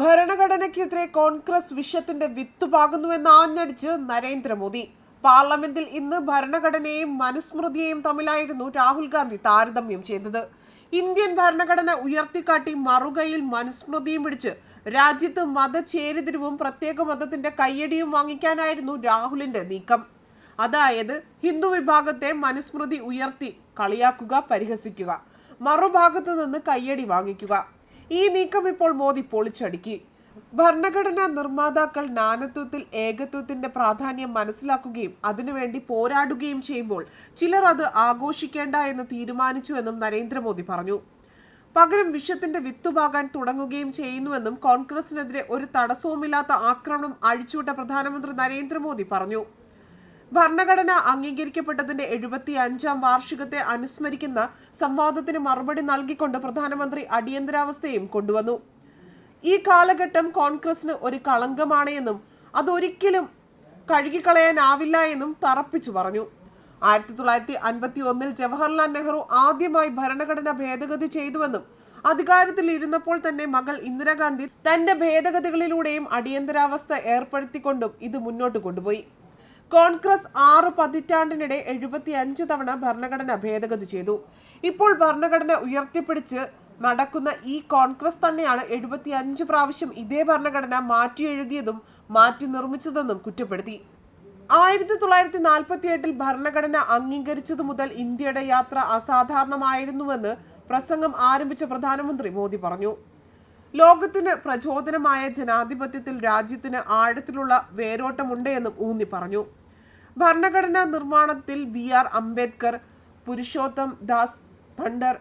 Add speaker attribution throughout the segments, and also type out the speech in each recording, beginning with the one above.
Speaker 1: ഭരണഘടനയ്ക്കെതിരെ കോൺഗ്രസ് വിഷത്തിന്റെ വിത്തുപാകുന്നുവെന്ന് ആഞ്ഞടിച്ച് നരേന്ദ്രമോദി. പാർലമെന്റിൽ ഇന്ന് ഭരണഘടനയെയും മനുസ്മൃതിയെയും തമ്മിലായിരുന്നു രാഹുൽ ഗാന്ധി താരതമ്യം ചെയ്തത്. ഇന്ത്യൻ ഭരണഘടന ഉയർത്തിക്കാട്ടി മറുകയിൽ മനുസ്മൃതിയും പിടിച്ച് രാജ്യത്ത് മതചേരിതിരിവും പ്രത്യേക മതത്തിന്റെ കയ്യടിയും വാങ്ങിക്കാനായിരുന്നു രാഹുലിന്റെ നീക്കം. അതായത് ഹിന്ദു വിഭാഗത്തെ മനുസ്മൃതി ഉയർത്തി കളിയാക്കുക പരിഹസിക്കുക. മറുഭാഗത്തു നിന്ന് കയ്യടി വാങ്ങിക്കുക. ഈ നീക്കം ഇപ്പോൾ മോദി പൊളിച്ചടുക്കി. ഭരണഘടനാ നിർമ്മാതാക്കൾ നാനത്വത്തിൽ ഏകത്വത്തിന്റെ പ്രാധാന്യം മനസ്സിലാക്കുകയും അതിനുവേണ്ടി പോരാടുകയും ചെയ്യുമ്പോൾ ചിലർ അത് ആഘോഷിക്കേണ്ട എന്ന് തീരുമാനിച്ചു എന്നും നരേന്ദ്രമോദി പറഞ്ഞു. പകരം വിഷത്തിന്റെ വിത്തുപാകാൻ തുടങ്ങുകയും ചെയ്യുന്നുവെന്നും കോൺഗ്രസിനെതിരെ ഒരു തടസ്സവുമില്ലാത്ത ആക്രമണം അഴിച്ചുവിട്ട പ്രധാനമന്ത്രി നരേന്ദ്രമോദി പറഞ്ഞു. ഭരണഘടന അംഗീകരിക്കപ്പെട്ടതിന്റെ എഴുപത്തി അഞ്ചാം വാർഷികത്തെ അനുസ്മരിക്കുന്ന സംവാദത്തിന് മറുപടി നൽകിക്കൊണ്ട് പ്രധാനമന്ത്രി അടിയന്തരാവസ്ഥയും കൊണ്ടുവന്നു. ഈ കാലഘട്ടം കോൺഗ്രസിന് ഒരു കളങ്കമാണ് എന്നും അതൊരിക്കലും കഴുകിക്കളയാനാവില്ല എന്നും തറപ്പിച്ചു പറഞ്ഞു. ആയിരത്തി തൊള്ളായിരത്തി അൻപത്തി ഒന്നിൽ ജവഹർലാൽ നെഹ്റു ആദ്യമായി ഭരണഘടന ഭേദഗതി ചെയ്തുവെന്നും അധികാരത്തിൽ ഇരുന്നപ്പോൾ തന്നെ മകൾ ഇന്ദിരാഗാന്ധി തന്റെ ഭേദഗതികളിലൂടെയും അടിയന്തരാവസ്ഥ ഏർപ്പെടുത്തിക്കൊണ്ടും ഇത് മുന്നോട്ട് കൊണ്ടുപോയി. കോൺഗ്രസ് ആറ് പതിറ്റാണ്ടിനിടെ എഴുപത്തി അഞ്ച് തവണ ഭരണഘടന ഭേദഗതി ചെയ്തു. ഇപ്പോൾ ഭരണഘടന ഉയർത്തിപ്പിടിച്ച് നടക്കുന്ന ഈ കോൺഗ്രസ് തന്നെയാണ് എഴുപത്തി അഞ്ച് പ്രാവശ്യം ഇതേ ഭരണഘടന മാറ്റി എഴുതിയതും മാറ്റി നിർമ്മിച്ചതെന്നും കുറ്റപ്പെടുത്തി. ആയിരത്തി തൊള്ളായിരത്തി നാൽപ്പത്തി എട്ടിൽ ഭരണഘടന അംഗീകരിച്ചതു മുതൽ ഇന്ത്യയുടെ യാത്ര അസാധാരണമായിരുന്നുവെന്ന് പ്രസംഗം ആരംഭിച്ച പ്രധാനമന്ത്രി മോദി പറഞ്ഞു. ലോകത്തിന് പ്രചോദനമായ ജനാധിപത്യത്തിൽ രാജ്യത്തിന് ആഴത്തിലുള്ള വേരോട്ടമുണ്ട് എന്നും ഊന്നി പറഞ്ഞു. ഭരണഘടനാ നിർമ്മാണത്തിൽ ബി ആർ അംബേദ്കർ പുരുഷോത്തം ദാസ് ഭണ്ഡർ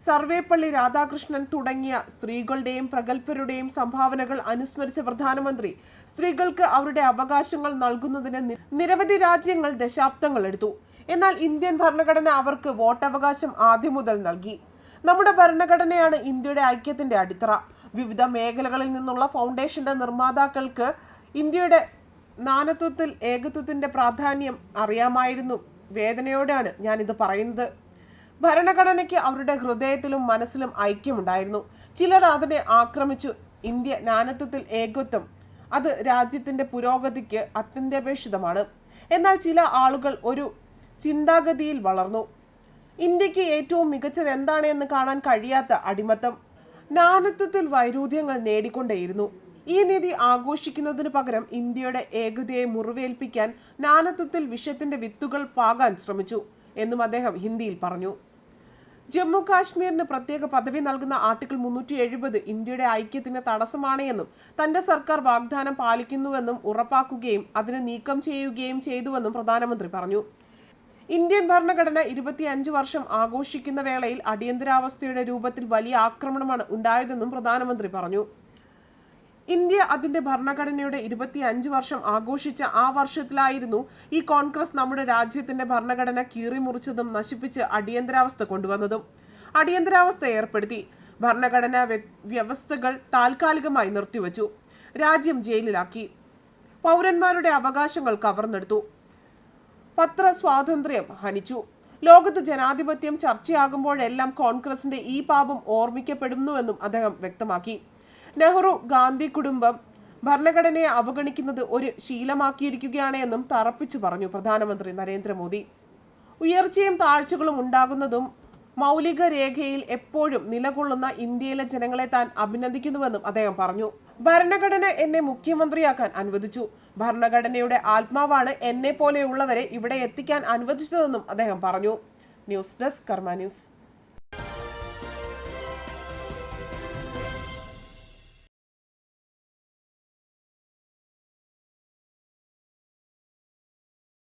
Speaker 1: സർവേപ്പള്ളി രാധാകൃഷ്ണൻ തുടങ്ങിയ സ്ത്രീകളുടെയും പ്രഗത്ഭരുടെയും സംഭാവനകൾ അനുസ്മരിച്ച പ്രധാനമന്ത്രി സ്ത്രീകൾക്ക് അവരുടെ അവകാശങ്ങൾ നൽകുന്നതിന് നിരവധി രാജ്യങ്ങൾ ദശാബ്ദങ്ങൾ എടുത്തു. എന്നാൽ ഇന്ത്യൻ ഭരണഘടന അവർക്ക് വോട്ടവകാശം ആദ്യം മുതൽ നൽകി. നമ്മുടെ ഭരണഘടനയാണ് ഇന്ത്യയുടെ ഐക്യത്തിന്റെ അടിത്തറ. വിവിധ മേഖലകളിൽ നിന്നുള്ള ഫൗണ്ടേഷന്റെ നിർമ്മാതാക്കൾക്ക് ഇന്ത്യയുടെ നാനത്വത്തിൽ ഏകത്വത്തിന്റെ പ്രാധാന്യം അറിയാമായിരുന്നു. വേദനയോടെയാണ് ഞാനിത് പറയുന്നത്. ഭരണഘടനയ്ക്ക് അവരുടെ ഹൃദയത്തിലും മനസ്സിലും ഐക്യമുണ്ടായിരുന്നു. ചിലർ അതിനെ ആക്രമിച്ചു. ഇന്ത്യ നാനത്വത്തിൽ ഏകത്വം അത് രാജ്യത്തിന്റെ പുരോഗതിക്ക് അത്യന്താപേക്ഷിതമാണ്. എന്നാൽ ചില ആളുകൾ ഒരു ചിന്താഗതിയിൽ വളർന്നു. ഇന്ത്യയ്ക്ക് ഏറ്റവും മികച്ചത് എന്താണ് എന്ന് കാണാൻ കഴിയാത്ത അടിമത്തം. നാനത്വത്തിൽ വൈരുദ്ധ്യങ്ങൾ നേടിക്കൊണ്ടേയിരുന്നു. ഈ നീതി ആഘോഷിക്കുന്നതിന് പകരം ഇന്ത്യയുടെ ഏകതയെ മുറിവേൽപ്പിക്കാൻ നാനത്വത്തിൽ വിഷയത്തിന്റെ വിത്തുകൾ പാകാൻ ശ്രമിച്ചു എന്നും അദ്ദേഹം ഹിന്ദിയിൽ പറഞ്ഞു. ജമ്മു കാശ്മീരിന് പ്രത്യേക പദവി നൽകുന്ന ആർട്ടിക്കിൾ മുന്നൂറ്റി എഴുപത് ഇന്ത്യയുടെ ഐക്യത്തിന് തടസ്സമാണ് എന്നും തന്റെ സർക്കാർ വാഗ്ദാനം പാലിക്കുന്നുവെന്നും ഉറപ്പാക്കുകയും അതിന് നീക്കം ചെയ്യുകയും ചെയ്തുവെന്നും പ്രധാനമന്ത്രി പറഞ്ഞു. ഇന്ത്യൻ ഭരണഘടന ഇരുപത്തിയഞ്ച് വർഷം ആഘോഷിക്കുന്ന വേളയിൽ അടിയന്തരാവസ്ഥയുടെ രൂപത്തിൽ വലിയ ആക്രമണമാണ് ഉണ്ടായതെന്നും പ്രധാനമന്ത്രി പറഞ്ഞു. ഇന്ത്യ അതിന്റെ ഭരണഘടനയുടെ ഇരുപത്തി അഞ്ച് വർഷം ആഘോഷിച്ച ആ വർഷത്തിലായിരുന്നു ഈ കോൺഗ്രസ് നമ്മുടെ രാജ്യത്തിന്റെ ഭരണഘടന കീറിമുറിച്ചതും നശിപ്പിച്ച് അടിയന്തരാവസ്ഥ കൊണ്ടുവന്നതും. അടിയന്തരാവസ്ഥ ഏർപ്പെടുത്തി. ഭരണഘടനാ വ്യവസ്ഥകൾ താൽക്കാലികമായി നിർത്തിവച്ചു. രാജ്യം ജയിലിലാക്കി. പൗരന്മാരുടെ അവകാശങ്ങൾ കവർന്നെടുത്തു. പത്ര സ്വാതന്ത്ര്യം ഹനിച്ചു. ലോകത്ത് ജനാധിപത്യം ചർച്ചയാകുമ്പോഴെല്ലാം കോൺഗ്രസിന്റെ ഈ പാപം ഓർമ്മിക്കപ്പെടുന്നുവെന്നും അദ്ദേഹം വ്യക്തമാക്കി. നെഹ്റു ഗാന്ധി കുടുംബം ഭരണഘടനയെ അവഗണിക്കുന്നത് ഒരു ശീലമാക്കിയിരിക്കുകയാണ് എന്നും തറപ്പിച്ചു പറഞ്ഞു പ്രധാനമന്ത്രി നരേന്ദ്രമോദി. ഉയർച്ചയും താഴ്ചകളും ഉണ്ടാകുന്നതും മൗലിക രേഖയിൽ എപ്പോഴും നിലകൊള്ളുന്ന ഇന്ത്യയിലെ ജനങ്ങളെ താൻ അഭിനന്ദിക്കുന്നുവെന്നും അദ്ദേഹം പറഞ്ഞു. ഭരണഘടന എന്നെ മുഖ്യമന്ത്രിയാക്കാൻ അനുവദിച്ചു. ഭരണഘടനയുടെ ആത്മാവാണ് എന്നെ പോലെയുള്ളവരെ ഇവിടെ എത്തിക്കാൻ അനുവദിച്ചതെന്നും അദ്ദേഹം പറഞ്ഞു. News desk Karma news.